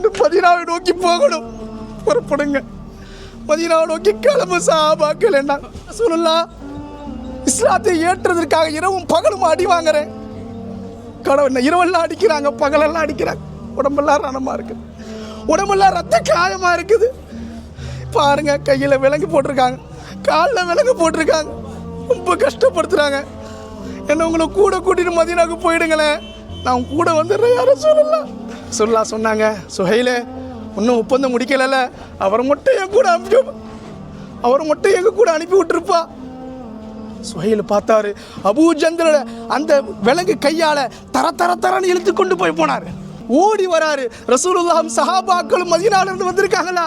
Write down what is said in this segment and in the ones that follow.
மீண்டும் மதினாவை நோக்கி போகணும். புறப்படுங்க. மதினாவை நோக்கி கிளம்பு சாபாக்கள் என்ன சொல்லலாம் இஸ்லாத்தை ஏற்றுறதற்காக இரவும் பகலும் அடி வாங்குறேன். கடவுள் இரவெல்லாம் அடிக்கிறாங்க பகலெல்லாம் அடிக்கிறாங்க. உடம்பெல்லாம் ரணமாக இருக்குது உடம்பெல்லாம் ரத்த காயமாக இருக்குது. பாருங்க கையில் விலங்கு போட்டிருக்காங்க. காலில் விலங்கு போட்டிருக்காங்க. ரொம்ப கஷ்டப்படுத்துகிறாங்க என்ன உங்களை கூட கூட்டிட்டு மதினாவுக்கு போயிடுங்களேன். நான் கூட வந்துடுறேன் யாரும் சொல்லலாம் சொல்லலாம் சொன்னாங்க சுஹைலே இன்னும் ஒப்பந்தம் முடிக்கலைல்ல. அவரை மட்டும் என் கூட அனுப்பி அவரை மட்டும் எங்கள் கூட அனுப்பி விட்டுருப்பா. சுஹைல் பார்த்தாரு. அபூஜந்திரோட அந்த விலங்கு கையால் தர தர தரன்னு இழுத்து கொண்டு போய் போனார். ஓடி வராரு. ரசூலுல்லாம் சஹாபாக்களும் மதினாலிருந்து வந்திருக்காங்களா?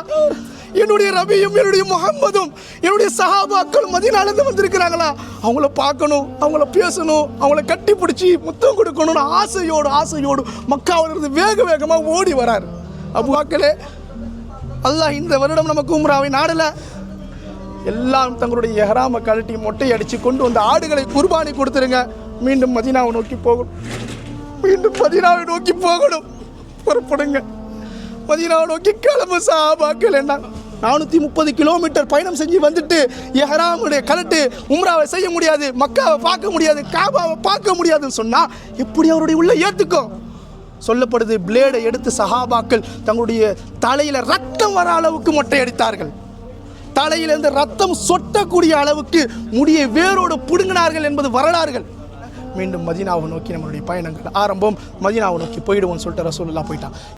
என்னுடைய ரபியும் என்னுடைய முகம்மதும் என்னுடைய சஹாபாக்கள் மதினாலேருந்து வந்திருக்கிறாங்களா? அவங்கள பார்க்கணும் அவங்கள பேசணும் அவங்கள கட்டி பிடிச்சி முத்தம் கொடுக்கணும்னு ஆசையோடு ஆசையோடு மக்காவிலிருந்து வேக வேகமாக ஓடி வரார். அபுவாக்களே அல்லாஹ் இந்த வருடம் நமக்கு உம்ராவை நாடலை. எல்லாம் தங்களுடைய எஹராம கழட்டி மொட்டை அடித்து கொண்டு வந்த ஆடுகளை குர்பானி கொடுத்துருங்க. மீண்டும் மதீனாவை நோக்கி போகணும் மீண்டும் மதினாவை நோக்கி போகணும். புறப்படுங்க. மதீனாவை நோக்கி கிளம்பு சாபாக்கள் என்ன நானூற்றி முப்பது கிலோமீட்டர் பயணம் செஞ்சு வந்துட்டு எஹராமுடைய கலட்டு உம்ராவை செய்ய முடியாது மக்காவை பார்க்க முடியாது காபாவை பார்க்க முடியாதுன்னு சொன்னால் எப்படி அவருடைய உள்ள ஏற்றுக்கும் சொல்லப்படுது பிளேடை எடுத்து சஹாபாக்கள் தங்களுடைய தலையில் ரத்தம் வர அளவுக்கு மொட்டை அடித்தார்கள். தலையிலிருந்து ரத்தம் சொட்டக்கூடிய அளவுக்கு முடியை வேரோடு புடுங்கினார்கள் என்பது வரலாறுகள். மீண்டும் மதினாவை நோக்கி நம்மளுடைய பயணங்கள் ஆரம்பம். மதினாவை நோக்கி போயிடுவோம்னு சொல்லிட்டு ரசூலுல்லாஹ் போயிட்டான்.